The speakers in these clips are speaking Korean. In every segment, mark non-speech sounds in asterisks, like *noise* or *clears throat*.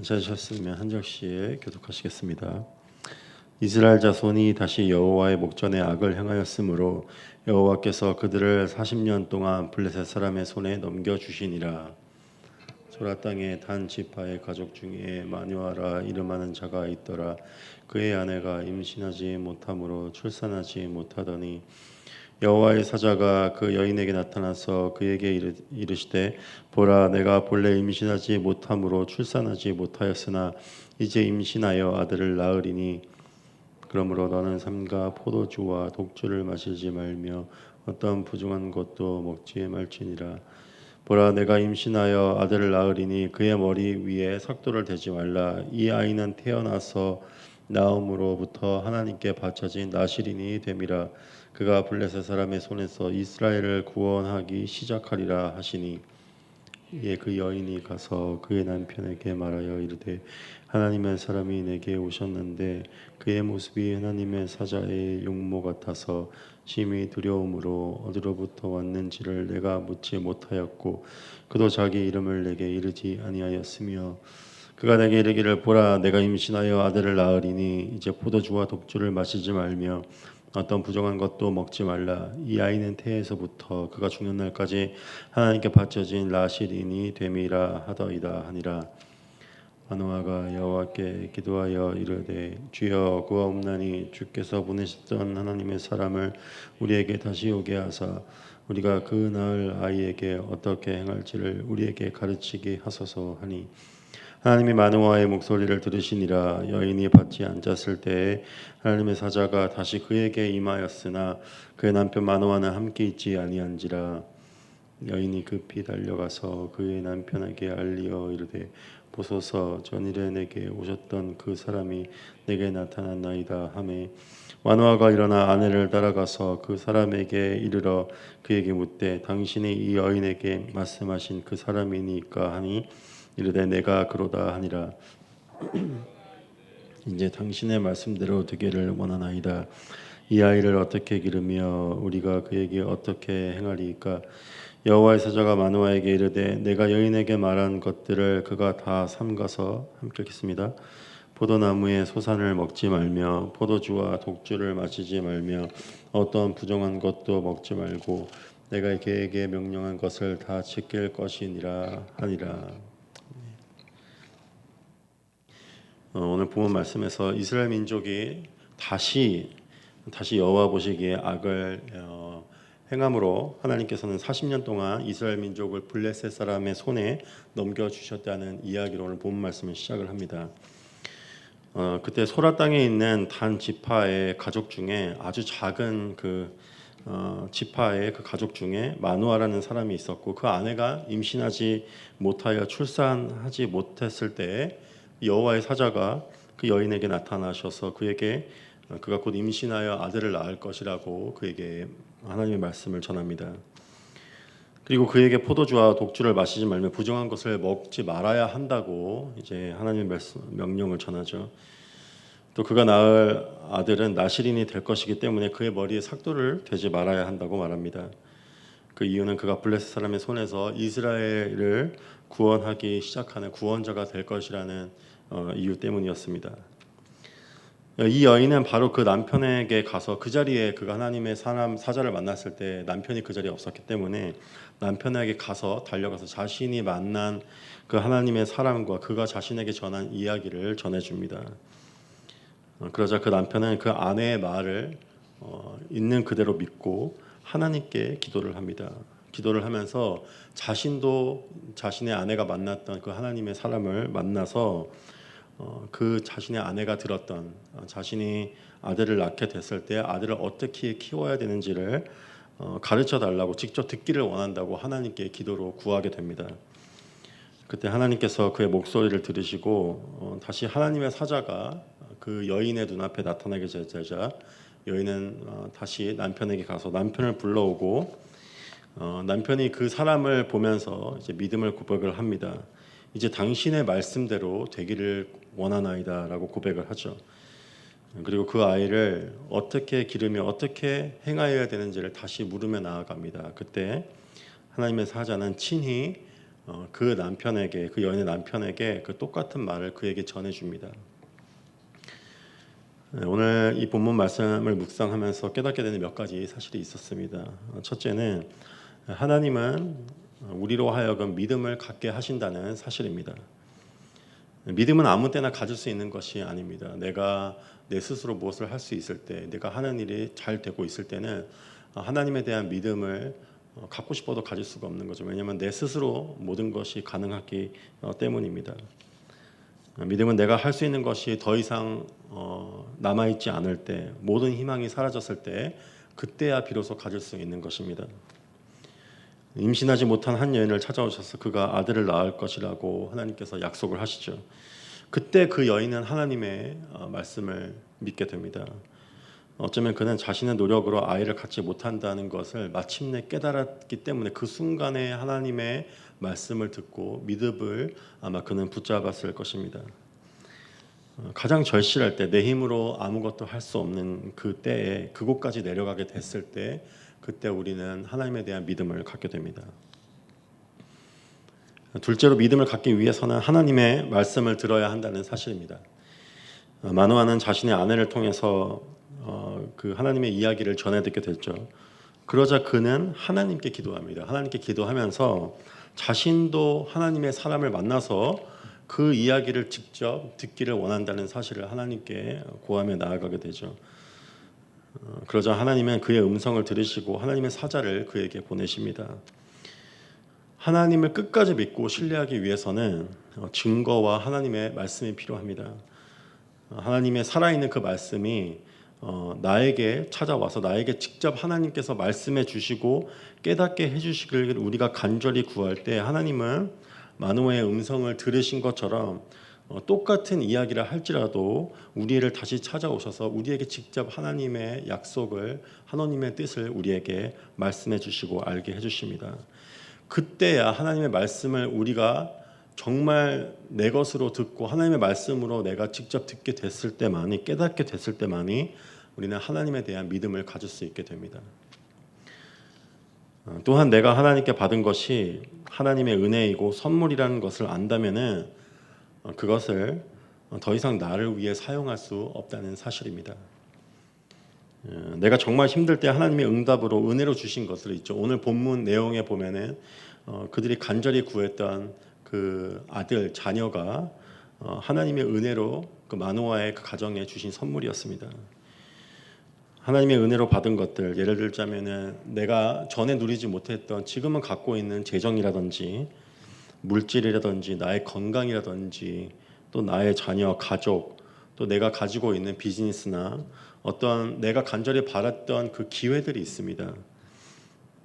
찾으셨으면 한 절씩 교독하시겠습니다. 이스라엘 자손이 다시 여호와의 목전에 악을 행하였으므로 여호와께서 그들을 40년 동안 블레셋 사람의 손에 넘겨 주시니라. 소라 땅에 단 지파의 가족 중에 마누아라 이름하는 자가 있더라. 그의 아내가 임신하지 못함으로 출산하지 못하더니 여호와의 사자가 그 여인에게 나타나서 그에게 이르, 이르시되 보라 내가 본래 임신하지 못함으로 출산하지 못하였으나 이제 임신하여 아들을 낳으리니. 그러므로 너는 삼가 포도주와 독주를 마시지 말며 어떤 부정한 것도 먹지 말지니라. 보라 내가 임신하여 아들을 낳으리니 그의 머리 위에 삭도를 대지 말라. 이 아이는 태어나서 나음으로부터 하나님께 바쳐진 나시린이 됨이라 그가 블레셋 사람의 손에서 이스라엘을 구원하기 시작하리라 하시니 이에 그 여인이 가서 그의 남편에게 말하여 이르되 하나님의 사람이 내게 오셨는데 그의 모습이 하나님의 사자의 용모 같아서 심히 두려움으로 어디로부터 왔는지를 내가 묻지 못하였고 그도 자기 이름을 내게 이르지 아니하였으며 그가 내게 이르기를 보라 내가 임신하여 아들을 낳으리니 이제 포도주와 독주를 마시지 말며 어떤 부정한 것도 먹지 말라. 이 아이는 태에서부터 그가 죽는 날까지 하나님께 바쳐진 라실인이 됨이라 하더이다 하니라. 마노아가 여호와께 기도하여 이르되 주여 구하옵나니 주께서 보내셨던 하나님의 사람을 우리에게 다시 오게 하사 우리가 그 낳을 아이에게 어떻게 행할지를 우리에게 가르치게 하소서 하니 하나님이 마누아의 목소리를 들으시니라 여인이 밭에 앉았을 때에 하나님의 사자가 다시 그에게 임하였으나 그의 남편 마누아는 함께 있지 아니한지라 여인이 급히 달려가서 그의 남편에게 알리어 이르되 보소서 전일에 내게 오셨던 그 사람이 내게 나타났나이다 하매 마누아가 일어나 아내를 따라가서 그 사람에게 이르러 그에게 묻되 당신이 이 여인에게 말씀하신 그 사람이니까 하니 이르되 내가 그로다 하니라 *clears throat* 이제 당신의 말씀대로 되기를 원하나이다 이 아이를 어떻게 기르며 우리가 그에게 어떻게 행하리이까 여호와의 사자가 마누아에게 이르되 내가 여인에게 말한 것들을 그가 다 삼가서 함께 읽겠습니다. 포도나무의 소산을 먹지 말며 포도주와 독주를 마시지 말며 어떤 부정한 것도 먹지 말고 내가 그에게 명령한 것을 다 지킬 것이니라 하니라. 어, 오늘 본문 말씀에서 이스라엘 민족이 다시 다시 여호와 보시기에 악을 어, 행함으로 하나님께서는 40년 동안 이스라엘 민족을 블레셋 사람의 손에 넘겨 주셨다는 이야기로 오늘 본 말씀을 시작을 합니다. 어, 그때 소라 땅에 있는 단 지파의 가족 중에 아주 작은 그 어, 지파의 그 가족 중에 마누아라는 사람이 있었고 그 아내가 임신하지 못하여 출산하지 못했을 때 여호와의 사자가 그 여인에게 나타나셔서 그에게 어, 그가 곧 임신하여 아들을 낳을 것이라고 그에게 하나님의 말씀을 전합니다. 그리고 그에게 포도주와 독주를 마시지 말며 부정한 것을 먹지 말아야 한다고 이제 하나님의 말씀 명령을 전하죠. 또 그가 낳을 아들은 나시린이 될 것이기 때문에 그의 머리에 삭도를 대지 말아야 한다고 말합니다. 그 이유는 그가 블레셋 사람의 손에서 이스라엘을 구원하기 시작하는 구원자가 될 것이라는 어, 이유 때문이었습니다. 이 여인은 바로 그 남편에게 가서 그 자리에 그가 하나님의 사람 사자를 만났을 때 남편이 그 자리에 없었기 때문에 남편에게 가서 달려가서 자신이 만난 그 하나님의 사람과 그가 자신에게 전한 이야기를 전해 줍니다. 어, 그러자 그 남편은 그 아내의 말을 어, 있는 그대로 믿고 하나님께 기도를 합니다. 기도를 하면서 자신도 자신의 아내가 만났던 그 하나님의 사람을 만나서 어, 그 자신의 아내가 들었던 어, 자신이 아들을 낳게 됐을 때 아들을 어떻게 키워야 되는지를 어, 가르쳐 달라고 직접 듣기를 원한다고 하나님께 기도로 구하게 됩니다. 그때 하나님께서 그의 목소리를 들으시고 어, 다시 하나님의 사자가 그 여인의 눈앞에 나타나게 되자 여인은 어, 다시 남편에게 가서 남편을 불러오고 어, 남편이 그 사람을 보면서 이제 믿음을 고백을 합니다. 이제 당신의 말씀대로 되기를 원하나이다라고 고백을 하죠. 그리고 그 아이를 어떻게 기르며 어떻게 행하여야 되는지를 다시 물으며 나아갑니다. 그때 하나님의 사자는 친히 어, 그 남편에게 그 여인의 남편에게 그 똑같은 말을 그에게 전해줍니다. 네, 오늘 이 본문 말씀을 묵상하면서 깨닫게 되는 몇 가지 사실이 있었습니다. 어, 첫째는 하나님은 우리로 하여금 믿음을 갖게 하신다는 사실입니다. 믿음은 아무 때나 가질 수 있는 것이 아닙니다. 내가 내 스스로 무엇을 할 수 있을 때, 내가 하는 일이 잘 되고 있을 때는 하나님에 대한 믿음을 어, 갖고 싶어도 가질 수가 없는 거죠. 왜냐하면 내 스스로 모든 것이 가능하기 어, 때문입니다. 믿음은 내가 할 수 있는 것이 더 이상 어, 남아 있지 않을 때, 모든 희망이 사라졌을 때, 그때야 비로소 가질 수 있는 것입니다. 임신하지 못한 한 여인을 찾아오셔서 그가 아들을 낳을 것이라고 하나님께서 약속을 하시죠. 그때 그 여인은 하나님의 어, 말씀을 믿게 됩니다. 어쩌면 그는 자신의 노력으로 아이를 갖지 못한다는 것을 마침내 깨달았기 때문에 그 순간에 하나님의 말씀을 듣고 믿음을 아마 그는 붙잡았을 것입니다. 어, 가장 절실할 때 내 힘으로 아무것도 할 수 없는 그 때에 그곳까지 내려가게 됐을 때 그때 우리는 하나님에 대한 믿음을 갖게 됩니다. 둘째로 믿음을 갖기 위해서는 하나님의 말씀을 들어야 한다는 사실입니다. 어, 마노아는 자신의 아내를 통해서 어, 그 하나님의 이야기를 전해 듣게 됐죠. 그러자 그는 하나님께 기도합니다. 하나님께 기도하면서 자신도 하나님의 사람을 만나서 그 이야기를 직접 듣기를 원한다는 사실을 하나님께 고하며 나아가게 되죠. 어, 그러자 하나님은 그의 음성을 들으시고 하나님의 사자를 그에게 보내십니다. 하나님을 끝까지 믿고 신뢰하기 위해서는 어, 증거와 하나님의 말씀이 필요합니다. 어, 하나님의 살아있는 그 말씀이 나에게 찾아와서 나에게 직접 하나님께서 말씀해 주시고 깨닫게 해 주시길 우리가 간절히 구할 때 하나님은 마누아의 음성을 들으신 것처럼 어, 똑같은 이야기를 할지라도 우리를 다시 찾아오셔서 우리에게 직접 하나님의 약속을 하나님의 뜻을 우리에게 말씀해 주시고 알게 해 주십니다. 그때야 하나님의 말씀을 우리가 정말 내 것으로 듣고 하나님의 말씀으로 내가 직접 듣게 됐을 때만이 깨닫게 됐을 때만이 우리는 하나님에 대한 믿음을 가질 수 있게 됩니다. 어, 또한 내가 하나님께 받은 것이 하나님의 은혜이고 선물이라는 것을 안다면은 어, 그것을 더 이상 나를 위해 사용할 수 없다는 사실입니다. 어, 내가 정말 힘들 때 하나님의 응답으로 은혜로 주신 것을 있죠. 오늘 본문 내용에 보면은 어, 그들이 간절히 구했던 그 아들 자녀가 하나님의 은혜로 그 마노아의 그 가정에 주신 선물이었습니다. 하나님의 은혜로 받은 것들 예를 들자면은 내가 전에 누리지 못했던 지금은 갖고 있는 재정이라든지 물질이라든지 나의 건강이라든지 또 나의 자녀, 가족, 또 내가 가지고 있는 비즈니스나 어떤 내가 간절히 바랐던 그 기회들이 있습니다.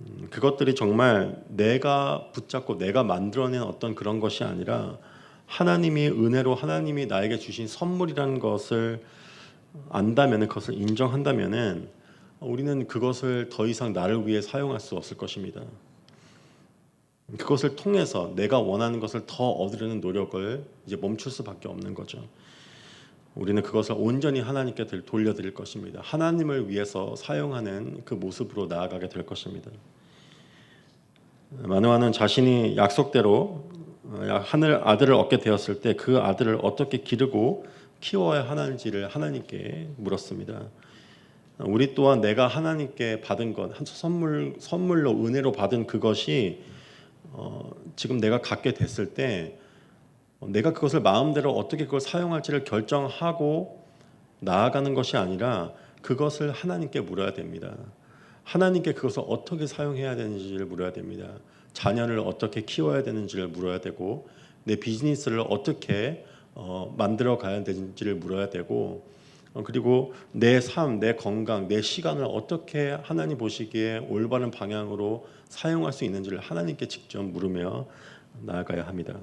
음, 그것들이 정말 내가 붙잡고 내가 만들어낸 어떤 그런 것이 아니라 하나님이 은혜로 하나님이 나에게 주신 선물이라는 것을 안다면 그것을 인정한다면은 우리는 그것을 더 이상 나를 위해 사용할 수 없을 것입니다. 그것을 통해서 내가 원하는 것을 더 얻으려는 노력을 이제 멈출 수밖에 없는 거죠. 우리는 그것을 온전히 하나님께 돌려드릴 것입니다. 하나님을 위해서 사용하는 그 모습으로 나아가게 될 것입니다. 마누아는 자신이 약속대로 어, 하늘 아들을 얻게 되었을 때 그 아들을 어떻게 기르고 키워야 하는지를 하나님께 물었습니다. 우리 또한 내가 하나님께 받은 것, 선물 선물로 은혜로 받은 그것이 어, 지금 내가 갖게 됐을 때 어, 내가 그것을 마음대로 어떻게 그걸 사용할지를 결정하고 나아가는 것이 아니라 그것을 하나님께 물어야 됩니다. 하나님께 그것을 어떻게 사용해야 되는지를 물어야 됩니다. 자녀를 어떻게 키워야 되는지를 물어야 되고 내 비즈니스를 어떻게 어, 만들어 가야 되는지를 물어야 되고 어, 그리고 내 삶, 내 건강, 내 시간을 어떻게 하나님 보시기에 올바른 방향으로 사용할 수 있는지를 하나님께 직접 물으며 나아가야 합니다.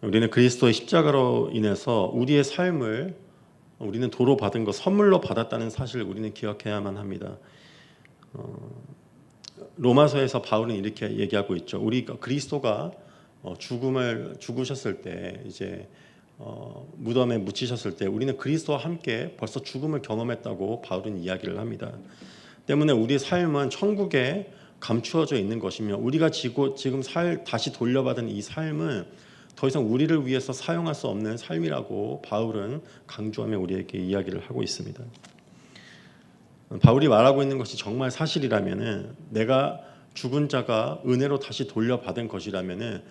우리는 그리스도의 십자가로 인해서 우리의 삶을 우리는 도로 받은 것, 선물로 받았다는 사실을 우리는 기억해야만 합니다. 어, 로마서에서 바울은 이렇게 얘기하고 있죠. 우리 그리스도가 어, 죽음을 죽으셨을 때 이제 어, 무덤에 묻히셨을 때 우리는 그리스도와 함께 벌써 죽음을 경험했다고 바울은 이야기를 합니다. 때문에 우리의 삶은 천국에 감추어져 있는 것이며 우리가 지고 지금 살 다시 돌려받은 이 삶은 더 이상 우리를 위해서 사용할 수 없는 삶이라고 바울은 강조하며 우리에게 이야기를 하고 있습니다. 바울이 말하고 있는 것이 정말 사실이라면은 내가 죽은 자가 은혜로 다시 돌려받은 것이라면은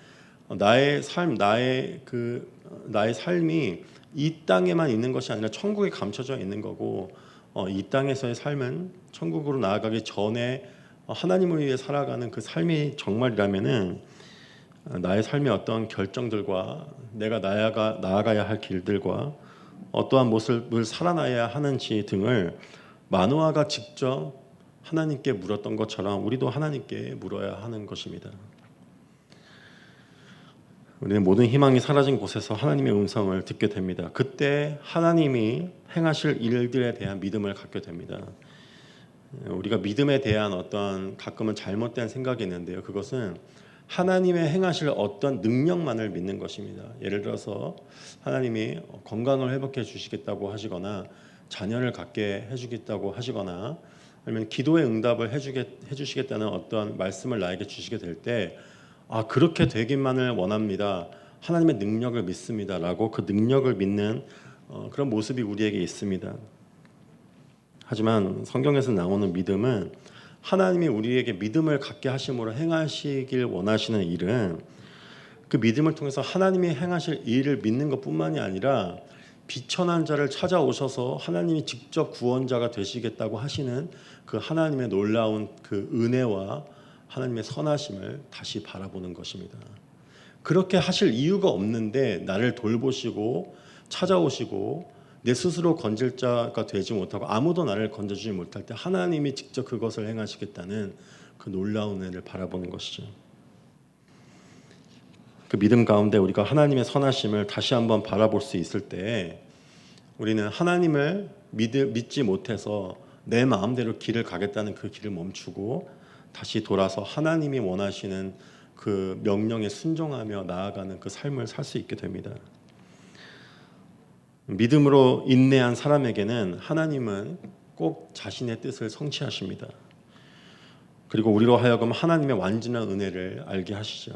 나의 삶, 나의 그 나의 삶이 이 땅에만 있는 것이 아니라 천국에 감춰져 있는 거고 어, 이 땅에서의 삶은 천국으로 나아가기 전에 어, 하나님을 위해 살아가는 그 삶이 정말이라면은 어, 나의 삶의 어떤 결정들과 내가 나아가 나아가야 할 길들과 어떠한 모습을 살아나야 하는지 등을 마누아가 직접 하나님께 물었던 것처럼 우리도 하나님께 물어야 하는 것입니다. 우리는 모든 희망이 사라진 곳에서 하나님의 음성을 듣게 됩니다. 그때 하나님이 행하실 일들에 대한 믿음을 갖게 됩니다. 우리가 믿음에 대한 어떤 가끔은 잘못된 생각이 있는데요. 그것은 하나님의 행하실 어떤 능력만을 믿는 것입니다. 예를 들어서 하나님이 건강을 회복해 주시겠다고 하시거나 자녀를 갖게 해주겠다고 하시거나 아니면 기도의 응답을 해주게 해주시겠다는 어떤 말씀을 나에게 주시게 될때 아 그렇게 되기만을 원합니다. 하나님의 능력을 믿습니다라고 그 능력을 믿는 어, 그런 모습이 우리에게 있습니다. 하지만 성경에서 나오는 믿음은 하나님이 우리에게 믿음을 갖게 하심으로 행하시길 원하시는 일은 그 믿음을 통해서 하나님이 행하실 일을 믿는 것뿐만이 아니라 비천한 자를 찾아오셔서 하나님이 직접 구원자가 되시겠다고 하시는 그 하나님의 놀라운 그 은혜와 하나님의 선하심을 다시 바라보는 것입니다. 그렇게 하실 이유가 없는데 나를 돌보시고 찾아오시고 내 스스로 건질 자가 되지 못하고 아무도 나를 건져주지 못할 때 하나님이 직접 그것을 행하시겠다는 그 놀라운 은혜를 바라보는 것이죠. 그 믿음 가운데 우리가 하나님의 선하심을 다시 한번 바라볼 수 있을 때 우리는 하나님을 믿, 믿지 못해서 내 마음대로 길을 가겠다는 그 길을 멈추고 다시 돌아서 하나님이 원하시는 그 명령에 순종하며 나아가는 그 삶을 살 수 있게 됩니다. 믿음으로 인내한 사람에게는 하나님은 꼭 자신의 뜻을 성취하십니다. 그리고 우리로 하여금 하나님의 완전한 은혜를 알게 하시죠.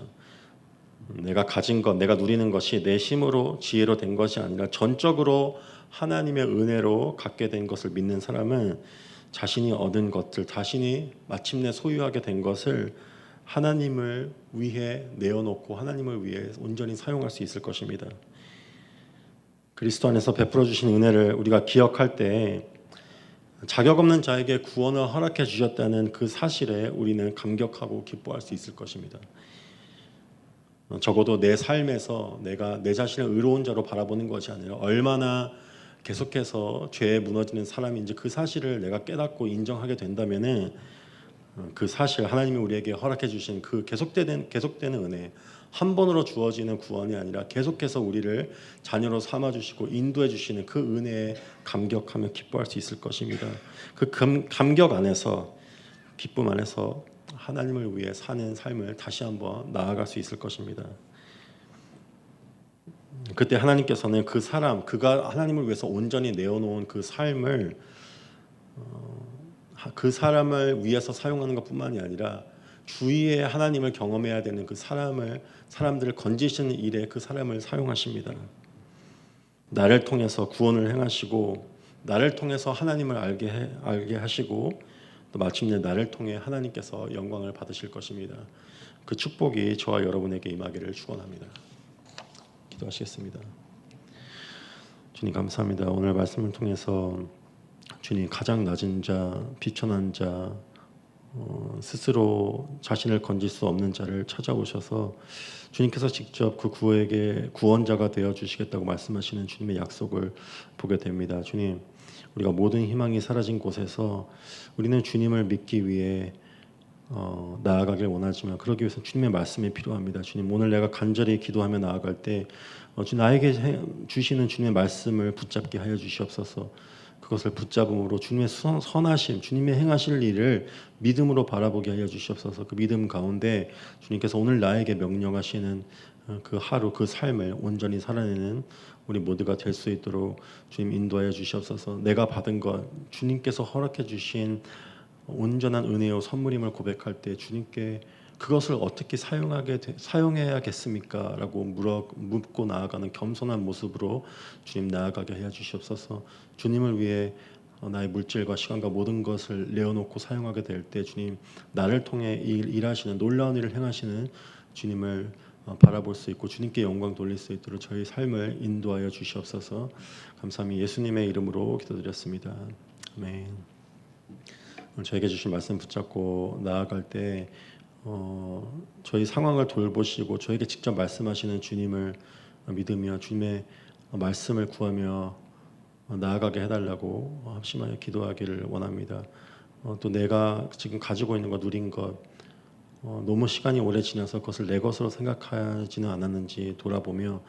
내가 가진 것, 내가 누리는 것이 내 힘으로 지혜로 된 것이 아니라 전적으로 하나님의 은혜로 갖게 된 것을 믿는 사람은 자신이 얻은 것들, 자신이 마침내 소유하게 된 것을 하나님을 위해 내어놓고 하나님을 위해 온전히 사용할 수 있을 것입니다. 그리스도 안에서 베풀어 주신 은혜를 우리가 기억할 때 자격 없는 자에게 구원을 허락해 주셨다는 그 사실에 우리는 감격하고 기뻐할 수 있을 것입니다. 적어도 내 삶에서 내가 내 자신을 의로운 자로 바라보는 것이 아니라 얼마나 계속해서 죄에 무너지는 사람인지 그 사실을 내가 깨닫고 인정하게 된다면은 그 사실 하나님이 우리에게 허락해 주신 그 계속되는 계속되는 은혜 한 번으로 주어지는 구원이 아니라 계속해서 우리를 자녀로 삼아 주시고 인도해 주시는 그 은혜에 감격하며 기뻐할 수 있을 것입니다. 그 감, 감격 안에서 기쁨 안에서 하나님을 위해 사는 삶을 다시 한번 나아갈 수 있을 것입니다. 그때 하나님께서는 그 사람, 그가 하나님을 위해서 온전히 내어놓은 그 삶을 어, 그 사람을 위해서 사용하는 것뿐만이 아니라 주위에 하나님을 경험해야 되는 그 사람을 사람들을 건지시는 일에 그 사람을 사용하십니다. 나를 통해서 구원을 행하시고 나를 통해서 하나님을 알게 해, 알게 하시고 또 마침내 나를 통해 하나님께서 영광을 받으실 것입니다. 그 축복이 저와 여러분에게 임하기를 축원합니다. 기도하시겠습니다. 주님 감사합니다. 오늘 말씀을 통해서 주님 가장 낮은 자, 비천한 자, 어, 스스로 자신을 건질 수 없는 자를 찾아오셔서 주님께서 직접 그 구에게 구원자가 되어 주시겠다고 말씀하시는 주님의 약속을 보게 됩니다. 주님, 우리가 모든 희망이 사라진 곳에서 우리는 주님을 믿기 위해 어, 나아가길 원하지만 그러기 위해서 주님의 말씀이 필요합니다. 주님 오늘 내가 간절히 기도하며 나아갈 때 어, 주 나에게 해, 주시는 주님의 말씀을 붙잡게 하여 주시옵소서. 그것을 붙잡음으로 주님의 선, 선하심, 주님의 행하실 일을 믿음으로 바라보게 하여 주시옵소서. 그 믿음 가운데 주님께서 오늘 나에게 명령하시는 어, 그 하루 그 삶을 온전히 살아내는 우리 모두가 될 수 있도록 주님 인도하여 주시옵소서. 내가 받은 것 주님께서 허락해 주신 온전한 은혜요 선물임을 고백할 때 주님께 그것을 어떻게 사용하게 돼- 사용해야겠습니까라고 물어 묻고 나아가는 겸손한 모습으로 주님 나아가게 해 주시옵소서. 주님을 위해 어, 나의 물질과 시간과 모든 것을 내어놓고 사용하게 될 때 주님 나를 통해 일, 일하시는 놀라운 일을 행하시는 주님을 어, 바라볼 수 있고 주님께 영광 돌릴 수 있도록 저희 삶을 인도하여 주시옵소서. 감사합니다. 예수님의 이름으로 기도드렸습니다. 아멘. 저에게 주신 말씀 붙잡고 나아갈 때 어, 저희 상황을 돌보시고 저에게 직접 말씀하시는 주님을 믿으며 주님의 말씀을 구하며 나아가게 해달라고 합심하여 기도하기를 원합니다. 어, 또 내가 지금 가지고 있는 것 누린 것 어, 너무 시간이 오래 지나서 그것을 내 것으로 생각하지는 않았는지 돌아보며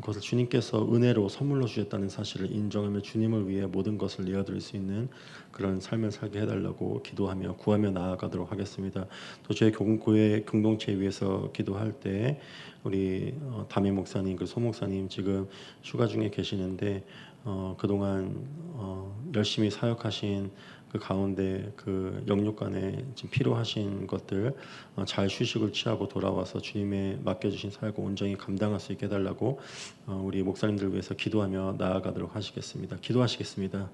그것을 주님께서 은혜로 선물로 주셨다는 사실을 인정하며 주님을 위해 모든 것을 내어드릴 수 있는 그런 삶을 살게 해달라고 기도하며 구하며 나아가도록 하겠습니다. 또 저희 교회 공동체 위해서 기도할 때 우리 어, 담임 목사님 그리고 소 목사님 지금 휴가 중에 계시는데 어, 그동안 어, 열심히 사역하신 그 가운데 그 영육간에 지금 필요하신 것들 어, 잘 휴식을 취하고 돌아와서 주님의 맡겨주신 사역을 온전히 감당할 수 있게 해달라고 어, 우리 목사님들 위해서 기도하며 나아가도록 하시겠습니다. 기도하시겠습니다.